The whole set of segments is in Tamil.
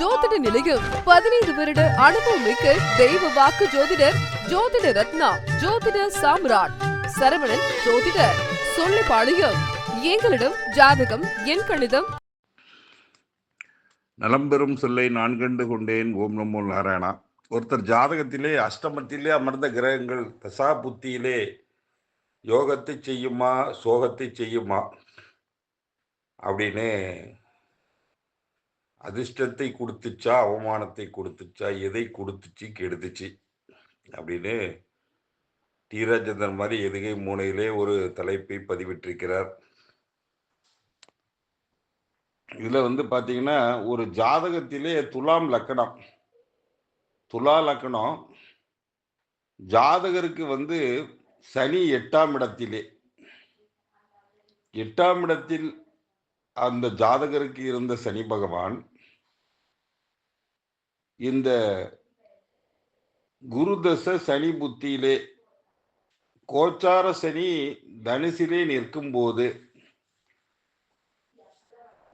ஜோதிட நிலையம் பதினைந்து வருட அனுபவம் மிக்க தெய்வ வாக்கு ஜோதிடர் ஜோதிட ரத்னா ஜோதிட சாம்ராட். சரவணன் ஜோதிடர். சொல்லிப்பாளையம் எங்களிடம் ஜாதகம் என் கணிதம். நலம்பெறும் சொல்லை நான் கண்டு கொண்டேன் ஓம் நமோ நாராயணா. ஒருத்தர் ஜாதகத்திலே அஷ்டமத்திலே அமர்ந்த கிரகங்கள் தசா புத்தியிலே யோகத்தை செய்யுமா சோகத்தை செய்யுமா? அப்படின்னு அதிர்ஷ்டத்தை கொடுத்துச்சா அவமானத்தை கொடுத்துச்சா எதை கொடுத்துச்சு கெடுத்துச்சு அப்படின்னு டி. மாதிரி எதுகை மூனையிலே ஒரு தலைப்பை பதிவிட்டிருக்கிறார். இதில் வந்து பார்த்தீங்கன்னா ஒரு ஜாதகத்திலே துலாம் லக்கணம். துலா லக்கணம் ஜாதகருக்கு வந்து சனி எட்டாம் இடத்திலே. எட்டாம் இடத்தில் அந்த ஜாதகருக்கு இருந்த சனி பகவான் இந்த குருதச சனி புத்தியிலே கோச்சார சனி தனுசிலே நிற்கும் போது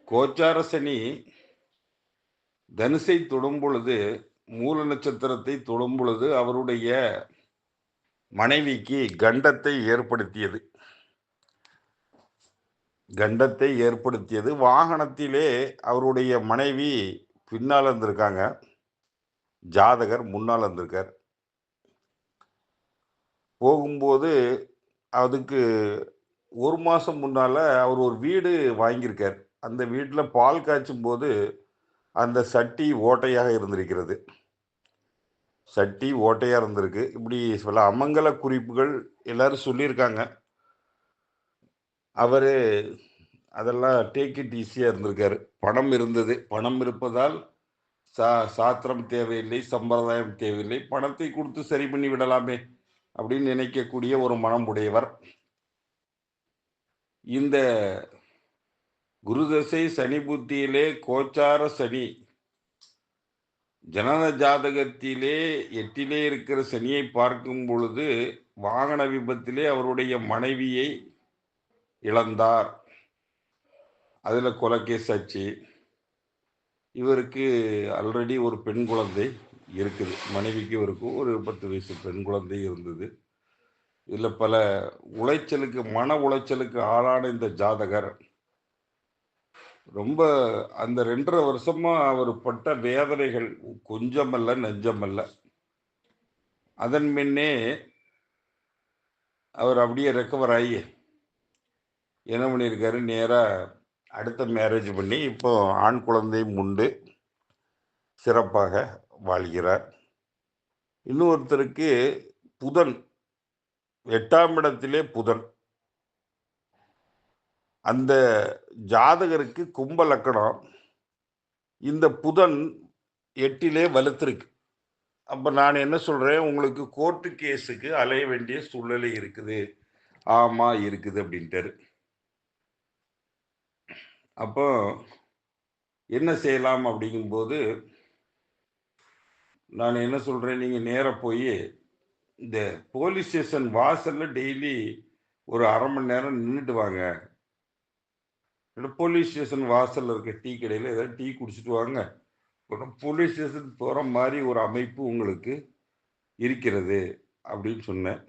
கோச்சார சனி தனுசை தொடும் பொழுது மூல நட்சத்திரத்தை தொடும் பொழுது அவருடைய மனைவிக்கு கண்டத்தை ஏற்படுத்தியது. கண்டத்தை ஏற்படுத்தியது. வாகனத்திலே அவருடைய மனைவி பின்னால் இருந்திருக்காங்க ஜாதகர் முன்னால் இருந்திருக்கார் போகும்போது அதுக்கு ஒரு மாதம் முன்னால் அவர் ஒரு வீடு வாங்கியிருக்கார். அந்த வீட்டில் பால் காய்ச்சும் போது அந்த சட்டி ஓட்டையாக இருந்திருக்கிறது. சட்டி ஓட்டையாக இருந்திருக்கு. இப்படி சில அமங்கல குறிப்புகள் எல்லாரும் சொல்லியிருக்காங்க. அவர் அதெல்லாம் டேக் இட் ஈஸியாக இருந்திருக்காரு. பணம் இருந்தது. பணம் இருப்பதால் சா சாத்திரம் தேவையில்லை சம்பிரதாயம் தேவையில்லை பணத்தை கொடுத்து சரி பண்ணி விடலாமே அப்படின்னு நினைக்கக்கூடிய ஒரு மனம் உடையவர் இந்த குருதசை சனி புத்தியிலே கோச்சார சனி ஜனன ஜாதகத்திலே எட்டிலே இருக்கிற சனியை பார்க்கும் பொழுது வாகன விபத்திலே அவருடைய மனைவியை இழந்தார். அதில் கொலகேஸ் ஆச்சு. இவருக்கு ஆல்ரெடி ஒரு பெண் குழந்தை இருக்குது. மனைவிக்கு இவருக்கும் ஒரு பத்து வயசு பெண் குழந்தை இருந்தது. இதில் பல உளைச்சலுக்கு மன உளைச்சலுக்கு ஆளான இந்த ஜாதகர். ரொம்ப அந்த ரெண்டரை வருஷமா அவர் பட்ட வேதனைகள் கொஞ்சமல்ல நெஞ்சமல்ல. அதன் முன்னே அவர் அப்படியே ரெக்கவர் ஆகி என்ன பண்ணியிருக்காரு? நேராக அடுத்த மேரேஜ் பண்ணி இப்போ ஆண் குழந்தையும் உண்டு. சிறப்பாக வாழ்கிறார். இன்னொருத்தருக்கு புதன். எட்டாம் இடத்திலே புதன். அந்த ஜாதகருக்கு கும்ப லக்கணம். இந்த புதன் எட்டிலே வலுத்திருக்கு. அப்போ நான் என்ன சொல்கிறேன் உங்களுக்கு கோர்ட்டு கேஸுக்கு அலைய வேண்டிய சூழ்நிலை இருக்குது. ஆமாம் இருக்குது அப்படின்ட்டு அப்போ என்ன செய்யலாம் அப்படிங்கும்போது நான் என்ன சொல்கிறேன் நீங்கள் நேராக போய் இந்த போலீஸ் ஸ்டேஷன் வாசலில் டெய்லி ஒரு அரை மணி நேரம் நின்றுட்டு வாங்க. இல்லை போலீஸ் ஸ்டேஷன் வாசலில் இருக்க டீ கடையில் ஏதாவது டீ குடிச்சிட்டு வாங்க. போலீஸ் ஸ்டேஷன் போகிற மாதிரி ஒரு அமைப்பு உங்களுக்கு இருக்கிறது அப்படின்னு சொன்னேன்.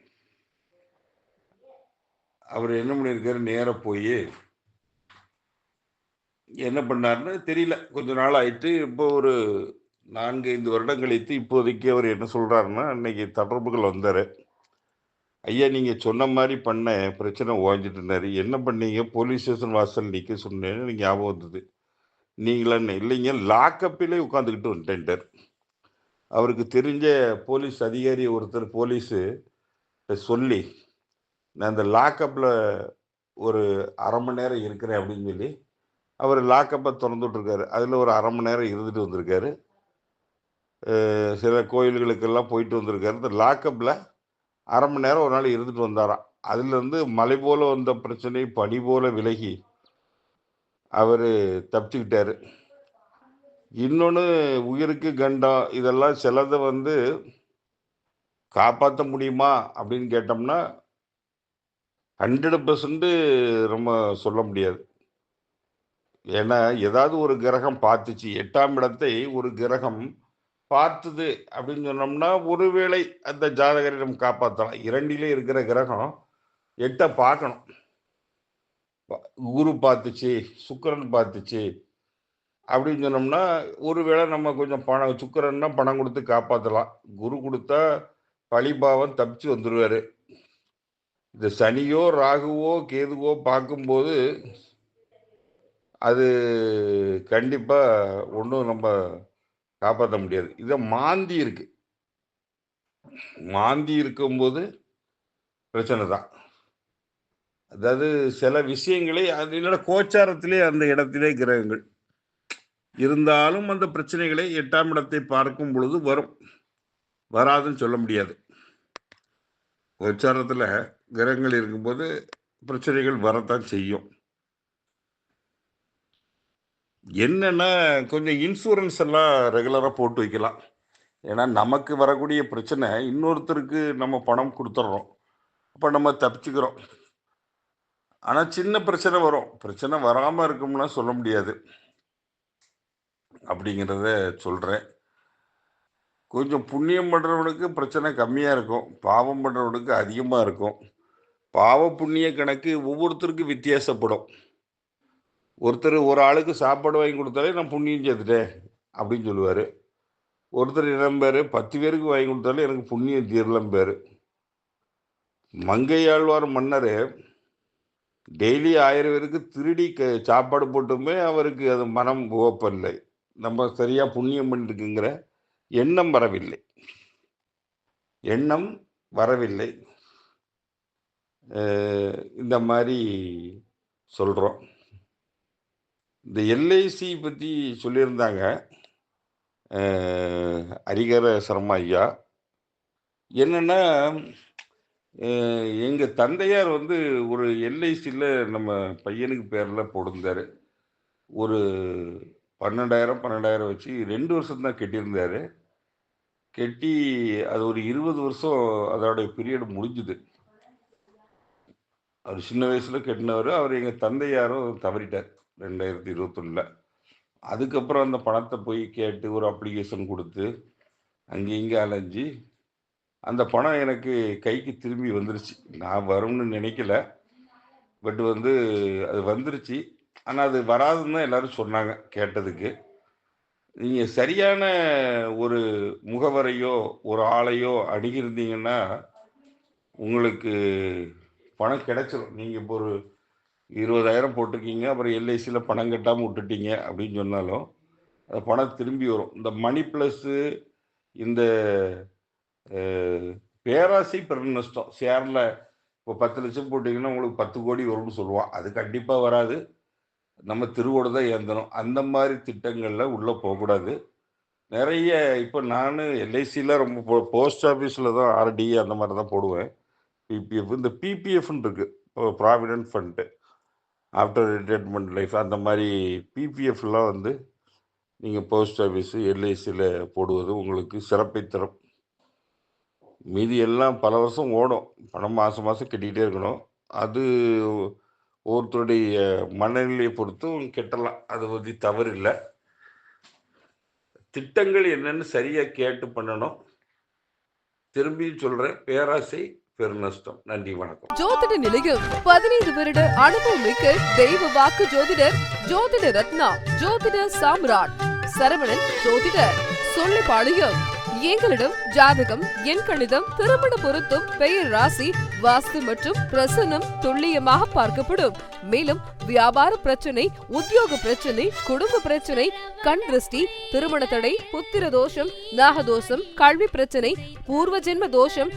அவர் என்ன பண்ணியிருக்காரு? நேராக போய் என்ன பண்ணாருன்னு தெரியல. கொஞ்ச நாள் ஆயிட்டு இப்போ ஒரு நான்கு ஐந்து வருடம் கழித்து இப்போதைக்கு அவர் என்ன சொல்கிறாருன்னா இன்னைக்கு தொடர்புகள் வந்தார். ஐயா நீங்கள் சொன்ன மாதிரி பண்ண பிரச்சனை ஓஞ்சிட்டுனாரு என்ன பண்ணீங்க? போலீஸ் ஸ்டேஷன் வாசல் நிற்க சொன்னேன்னு எனக்கு ஞாபகம் வந்தது. நீங்களா இல்லைங்க லாக்கப்பிலே உட்காந்துக்கிட்டு வந்துட்டேன்ட்டார். அவருக்கு தெரிஞ்ச போலீஸ் அதிகாரி ஒருத்தர் போலீஸு சொல்லி நான் அந்த லாக்கப்பில் ஒரு அரை மணி நேரம் இருக்கிறேன் அப்படின்னு சொல்லி அவர் லாக்கப்பை திறந்துட்ருக்காரு அதில் ஒரு அரை மணி நேரம் இருந்துட்டு வந்திருக்காரு. சில கோயில்களுக்கெல்லாம் போயிட்டு வந்திருக்காரு. இந்த லாக்கப்பில் அரை மணி நேரம் ஒரு நாள் இருந்துட்டு வந்தாராம். அதுலேருந்து மலை போல் வந்த பிரச்சனை பனி போல் விலகி அவர் தப்பிச்சுக்கிட்டாரு. இன்னொன்று உயிருக்கு கண்டம். இதெல்லாம் சிலதை வந்து காப்பாற்ற முடியுமா அப்படின்னு கேட்டோம்னா ஹண்ட்ரட் பர்சன்ட்டு ரொம்ப சொல்ல முடியாது. ஏன்னா ஏதாவது ஒரு கிரகம் பார்த்துச்சு எட்டாம் இடத்தை ஒரு கிரகம் பார்த்தது அப்படின்னு சொன்னோம்னா ஒருவேளை அந்த ஜாதகரை நம்ம காப்பாற்றலாம் இரண்டிலே இருக்கிற கிரகம் எட்டை பார்க்கணும். குரு பார்த்துச்சு சுக்கரன் பார்த்துச்சு அப்படின்னு சொன்னோம்னா ஒருவேளை நம்ம கொஞ்சம் பணம் சுக்கரன்னா பணம் கொடுத்து காப்பாற்றலாம் குரு கொடுத்தா பழிபாவம் தப்பிச்சு வந்துடுவார் இந்த சனியோ ராகுவோ கேதுவோ பார்க்கும்போது அது கண்டிப்பாக ஒன்றும் நம்ம காப்பாற்ற முடியாது. இதை மாந்தி இருக்கு. மாந்தி இருக்கும்போது பிரச்சனை தான். அதாவது சில விஷயங்களை அது என்னோட கோச்சாரத்திலே அந்த இடத்திலே கிரகங்கள். இருந்தாலும் அந்த பிரச்சனைகளை எட்டாம் இடத்தை பார்க்கும் பொழுது வரும். வராதுன்னு சொல்ல முடியாது. கோச்சாரத்தில் கிரகங்கள் இருக்கும்போது பிரச்சனைகள் வரத்தான் செய்யும். என்னென்னா கொஞ்சம் இன்சூரன்ஸ் எல்லாம் ரெகுலராக போட்டு வைக்கலாம். ஏன்னா நமக்கு வரக்கூடிய பிரச்சனை இன்னொருத்தருக்கு நம்ம பணம் கொடுத்துட்றோம் அப்போ நம்ம தப்பிச்சுக்கிறோம். ஆனால் சின்ன பிரச்சனை வரும். பிரச்சனை வராமல் இருக்கும்னா சொல்ல முடியாது. அப்படிங்கிறத சொல்கிறேன் கொஞ்சம் புண்ணியம் பண்ணுறவனுக்கு பிரச்சனை கம்மியாக இருக்கும். பாவம் பண்ணுறவனுக்கு அதிகமாக இருக்கும். பாவ புண்ணிய கணக்கு ஒவ்வொருத்தருக்கும் வித்தியாசப்படும். ஒருத்தர் ஒரு ஆளுக்கு சாப்பாடு வாங்கி கொடுத்தாலே நான் புண்ணியம் சேர்த்துட்டேன் அப்படின்னு சொல்லுவார். ஒருத்தர் இளம்பேர் பத்து பேருக்கு வாங்கி கொடுத்தாலே எனக்கு புண்ணியம் தீரலம்பேர் மங்கையாழ்வார் மன்னர் டெய்லி ஆயிரம் பேருக்கு திருடி க சாப்பாடு போட்டுமே அவருக்கு அது மனம் ஓப்பல்லை நம்ம சரியாக புண்ணியம் பண்ணிருக்குங்கிற எண்ணம் வரவில்லை. எண்ணம் வரவில்லை. இந்த மாதிரி சொல்கிறோம் இந்த எல்ஐசி பற்றி சொல்லியிருந்தாங்க. அஹ் ஹரிகர சர்மா ஐயா. என்னென்னா எங்கள் தந்தையார் வந்து ஒரு எல்ஐசியில் நம்ம பையனுக்கு பேரில் போட்டிருந்தாரு. ஒரு பன்னெண்டாயிரம் பன்னெண்டாயிரம் வச்சு ரெண்டு வருஷம் தான் கட்டியிருந்தாரு. கட்டி அது ஒரு இருபது வருஷம் அதோடைய பீரியடு முடிஞ்சுது. அவர் சின்ன வயசில் கெட்டினவர். அவர் எங்கள் தந்தையாரும் தவறிட்டார். ரெண்டாயிரத்தி இருபத்தொன்னில். அதுக்கப்புறம் அந்த பணத்தை போய் கேட்டு ஒரு அப்ளிகேஷன் கொடுத்து அங்கே இங்கே அலைஞ்சு அந்த பணம் எனக்கு கைக்கு திரும்பி வந்துருச்சு. நான் வரும்னு நினைக்கல. பட் வந்து அது வந்துருச்சு. ஆனால் அது வராதுன்னு தான் எல்லோரும் சொன்னாங்க கேட்டதுக்கு. நீங்கள் சரியான ஒரு முகவரையோ ஒரு ஆளையோ அணுகியிருந்தீங்கன்னா உங்களுக்கு பணம் கிடைச்சிடும் நீங்கள் இப்போ ஒரு இருபதாயிரம் போட்டிருக்கீங்க அப்புறம் எல்ஐசியில் பணம் கட்டாமல் விட்டுட்டீங்க அப்படின்னு சொன்னாலும் அந்த பணம் திரும்பி வரும். இந்த மணி ப்ளஸ்ஸு இந்த பேராசை பெரு நஷ்டம். ஷேரில் இப்போ பத்து லட்சம் போட்டிங்கன்னா உங்களுக்கு பத்து கோடி வரும்னு சொல்லுவான். அது கண்டிப்பாக வராது. நம்ம திருவோடு தான் ஏந்தணும். அந்த மாதிரி திட்டங்களில் உள்ளே போகக்கூடாது. நிறைய இப்போ நான் எல்ஐசியில் ரொம்ப போ போஸ்ட் ஆஃபீஸில் தான் ஆர்டி அந்த மாதிரி தான் போடுவேன். பிபிஎஃப் இந்த பிபிஎஃப்னு இருக்குது provident fund after retirement life அந்த மாதிரி பிபிஎஃப்லாம் வந்து நீங்கள் போஸ்ட் ஆஃபீஸு எல்ஐசியில் போடுவது உங்களுக்கு சிறப்பை தரும். மீதி எல்லாம் பல வருஷம் ஓடும். பணம் மாதம் மாதம் கட்டிக்கிட்டே இருக்கணும். அது ஒருத்தருடைய மனநிலையை பொறுத்தும் கெட்டலாம். அது பற்றி தவறு இல்லை. திட்டங்கள் என்னென்னு சரியாக கேட்டு பண்ணணும். திரும்பி சொல்கிறேன் பேராசை பெருநஷ்டம். நன்றி வணக்கம். ஜோதிட நிலையம் பதினைந்து வருட அனுபவம் மிக்க தெய்வ வாக்கு ஜோதிடர் ஜோதிட ரத்னா ஜோதிட சாம்ராட். சரவணன் ஜோதிடர். சொல்லிப்பாளையம் எங்களிடம் ஜாதகம் எண் கணிதம் திருமண பொருத்தம் பெயர் ராசி வாஸ்து மற்றும் பிரசனம் துல்லியமாக பார்க்கப்படும். மேலும் வியாபார பிரச்சனை உத்தியோக பிரச்சனை குடும்ப பிரச்சனை கண் திருஷ்டி திருமண தடை புத்திர தோஷம் நாகதோஷம் கல்வி பிரச்சனை பூர்வ ஜென்ம தோஷம்